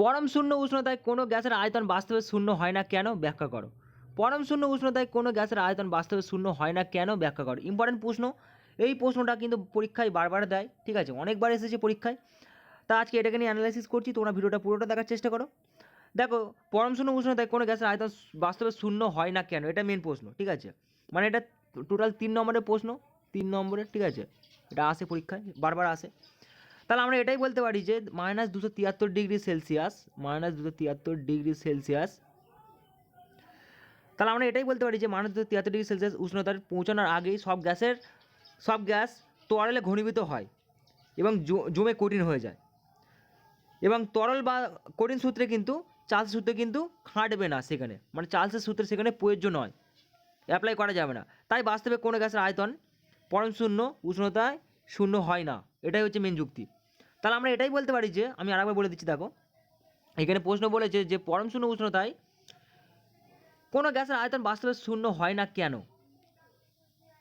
পরম শূন্য উষ্ণতায় কোনো গ্যাসের আয়তন বাস্তবে শূন্য হয় না কেন? ব্যাখ্যা করো। পরম শূন্য উষ্ণতায় কোনো গ্যাসের আয়তন বাস্তবে শূন্য হয় না কেন? ব্যাখ্যা করো। ইম্পর্টেন্ট প্রশ্ন। এই প্রশ্নটা কিন্তু পরীক্ষায় বারবার দেয়, ঠিক আছে? অনেকবার এসেছে পরীক্ষায়। তা আজকে এটাকে নিয়ে অ্যানালাইসিস করছি, তোমরা ভিডিওটা পুরোটা দেখার চেষ্টা করো। দেখো, পরম শূন্য উষ্ণতায় কোনো গ্যাসের আয়তন বাস্তবে শূন্য হয় না কেন? এটা মেন প্রশ্ন, ঠিক আছে? মানে এটা টোটাল তিন নম্বরের প্রশ্ন, তিন নম্বরের, ঠিক আছে? এটা আসে পরীক্ষায়, বারবার আসে। তাহলে আমরা এটাই বলতে পারি যে মাইনাস দুশো তিয়াত্তর ডিগ্রি সেলসিয়াস মাইনাস দুশো তিয়াত্তর ডিগ্রি সেলসিয়াস তাহলে আমরা এটাই বলতে পারি যে মাইনাস দুশো তিয়াত্তর ডিগ্রি সেলসিয়াস উষ্ণতার পৌঁছানোর আগেই সব গ্যাসের, সব গ্যাস তরলে ঘনীভূত হয় এবং জমে কঠিন হয়ে যায়। এবং তরল বা কঠিন সূত্রে কিন্তু চার্লস সূত্রে কিন্তু খাটবে না সেখানে। মানে চার্লসের সূত্রে সেখানে প্রযোজ্য নয়। অ্যাপ্লাই করা যাবে না। তাই বাস্তবে কোনো গ্যাসের আয়তন পরম শূন্য, উষ্ণতায় শূন্য হয় না। এটাই হচ্ছে মেন যুক্তি। তাহলে আমরা এটাই বলতে পারি যে, আমি আরেকবার বলে দিচ্ছি, দেখো। এখানে প্রশ্ন বলেছে যে, পরম শূন্য উষ্ণতায় কোনো গ্যাসের আয়তন বাস্তবে শূন্য হয় না কেন?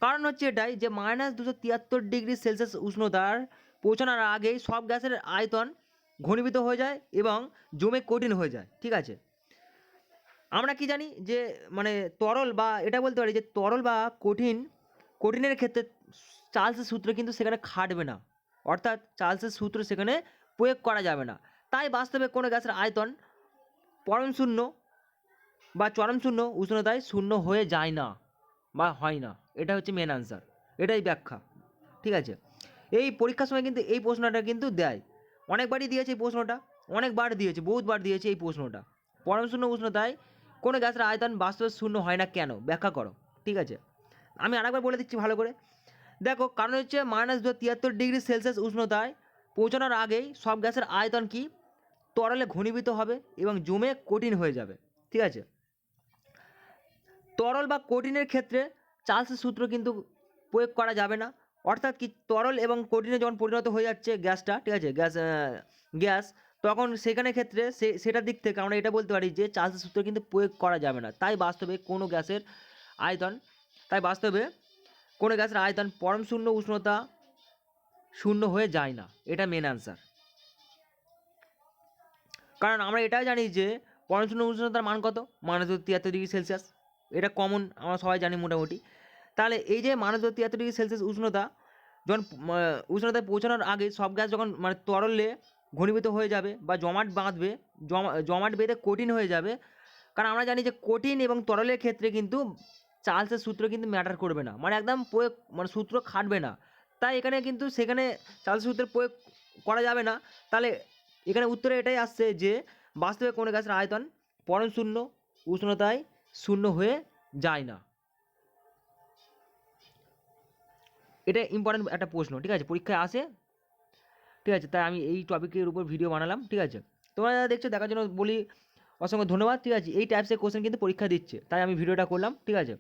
কারণ হচ্ছে এটাই যে মাইনাস দুশো তিয়াত্তর ডিগ্রি সেলসিয়াস উষ্ণতার পৌঁছানোর আগেই সব গ্যাসের আয়তন ঘনীভূত হয়ে যায় এবং জমে কঠিন হয়ে যায়, ঠিক আছে? আমরা কি জানি যে মানে তরল বা, এটা বলতে পারি যে, তরল বা কঠিন, কঠিনের ক্ষেত্রে চার্লসের সূত্র কিন্তু সেখানে খাটবে না। অর্থাৎ চার্লসের সূত্র সেখানে প্রয়োগ করা যাবে না। তাই বাস্তবে কোনো গ্যাসের আয়তন পরম শূন্য বা চরম শূন্য উষ্ণতায় শূন্য হয়ে যায় না বা হয় না। এটা হচ্ছে মেন আনসার এটাই ব্যাখ্যা। ঠিক আছে? এই পরীক্ষার সময় কিন্তু এই প্রশ্নটা কিন্তু দেয়। অনেকবারই দিয়েছে এই প্রশ্নটা, অনেকবার দিয়েছে, বহুতবার দিয়েছে এই প্রশ্নটা। পরম শূন্য উষ্ণতায় কোনো গ্যাসের আয়তন বাস্তবে শূন্য হয় না কেন? ব্যাখ্যা করো। ঠিক আছে? আমি আরেকবার বলে দিচ্ছি ভালো করে। দেখো, কারণ হচ্ছে মাইনাস দু তিয়াত্তর ডিগ্রি সেলসিয়াস উষ্ণতায় পৌঁছানোর আগেই সব গ্যাসের আয়তন কি? তরলে ঘনীভূত হবে এবং জমে কঠিন হয়ে যাবে, ঠিক আছে? তরল বা কঠিনের ক্ষেত্রে চার্লসের সূত্র কিন্তু প্রয়োগ করা যাবে না। অর্থাৎ কি তরল এবং কঠিনে যখন পরিণত হয়ে যাচ্ছে গ্যাসটা, ঠিক আছে? গ্যাস গ্যাস, তখন সেখানে ক্ষেত্রে সে, সেটার দিক থেকে আমরা এটা বলতে পারি যে চার্লসের সূত্র কিন্তু প্রয়োগ করা যাবে না। তাই বাস্তবে কোনো গ্যাসের আয়তন, তাই বাস্তবে কোনো গ্যাসের আয়তন পরম শূন্য, উষ্ণতা শূন্য হয়ে যায় না। এটা মেন আনসার কারণ আমরা এটাও জানি যে পরম শূন্য, উষ্ণতার মান কত? মাইনাস তিয়াত্তর ডিগ্রি সেলসিয়াস। এটা কমন আমরা সবাই জানি মোটামুটি। তাহলে এই যে মাইনাস তিয়াত্তর ডিগ্রি সেলসিয়াস উষ্ণতা, যখন উষ্ণতায় পৌঁছানোর আগে সব গ্যাস যখন মানে তরলে ঘনীভূত হয়ে যাবে বা জমাট বাঁধবে, জমা, জমাট বেঁধে কঠিন হয়ে যাবে, কারণ আমরা জানি যে কঠিন এবং তরলের ক্ষেত্রে কিন্তু চার্লসের সূত্র কিন্তু ম্যাটার করবে না। মানে একদম প্রয়োগ মানে সূত্র খাটবে না। তাই এখানে কিন্তু সেখানে চার্লস সূত্রের প্রয়োগ করা যাবে না। তাহলে এখানে উত্তরে এটাই আসছে যে, বাস্তবে কোনো গ্যাসের আয়তন পরম শূন্য, উষ্ণতায় শূন্য হয়ে যায় না। এটা ইম্পর্টেন্ট একটা প্রশ্ন, ঠিক আছে? পরীক্ষায় আসে। ঠিক আছে? তাই আমি এই টপিকের উপর ভিডিও বানালাম, ঠিক আছে? তোমরা যারা দেখছ, দেখার জন্য বলি অসংখ্য ধন্যবাদ, ঠিক আছে? এই টাইপসের কোশ্চেন কিন্তু পরীক্ষা দিচ্ছে। তাই আমি ভিডিওটা করলাম, ঠিক আছে?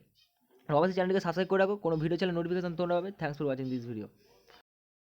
অবশ্যই চ্যানেলটিকে সাবস্ক্রাইব করে রাখো। কোনো ভিডিও চ্যানেল নোটিফিকেশন তোমরা পাবে। Thanks for watching this video